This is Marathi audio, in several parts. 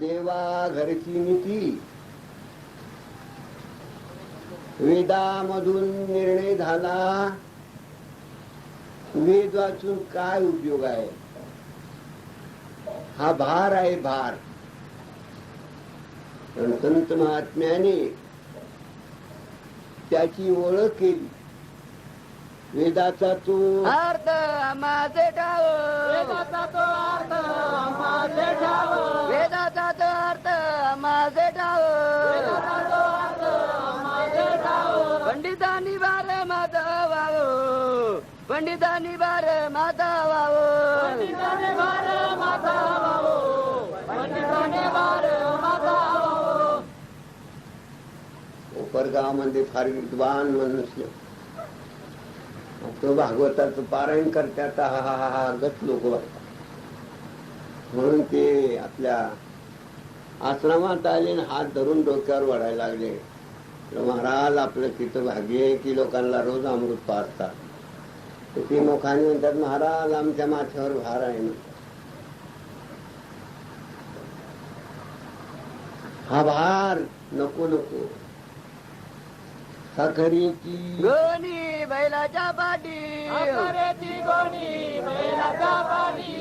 देवा घरची नीती वेदामधून निर्णय झाला. वेद वाचून काय उपयोग आहे? हा भार आहे भार. संत महात्म्याने त्याची ओळख केली. वेदाचा तो अर्थ माझे ठाव वेदाचा तो पंडितांनी बार माता वाव. पंडिताने माता माता कोपरगावामध्ये फार विद्वान मनुष्य. तो भागवताचं पारायण करतात हा हा हा हा गत लोक वाटतात. म्हणून ते आपल्या आश्रमात आले आणि हात धरून डोक्यावर वाढायला लागले. तर महाराज आपलं तिथं भाग्य आहे की लोकांना रोज अमृत पारतात तर ते मोखाने म्हणतात महाराज आमच्या माथ्यावर भार आहे ना. हा भार नको नको. साखरेची गोनी बैलाच्या पाठी. साखरेची गोणी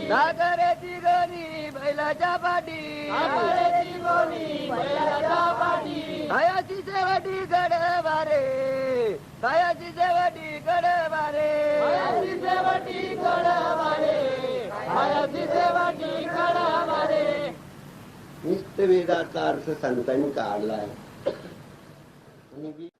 साखरेची बैलाच्या पाठी. साखरेची गोणी बैलाचा पाणी दयाची सेवटी गड बारे दयाची सेवटी गड बारे मायाची सेवटी कडवारे मायाची सेवटी कडवारे निस्त वेदाचा अर्थ संतांनी काढलाय. आणि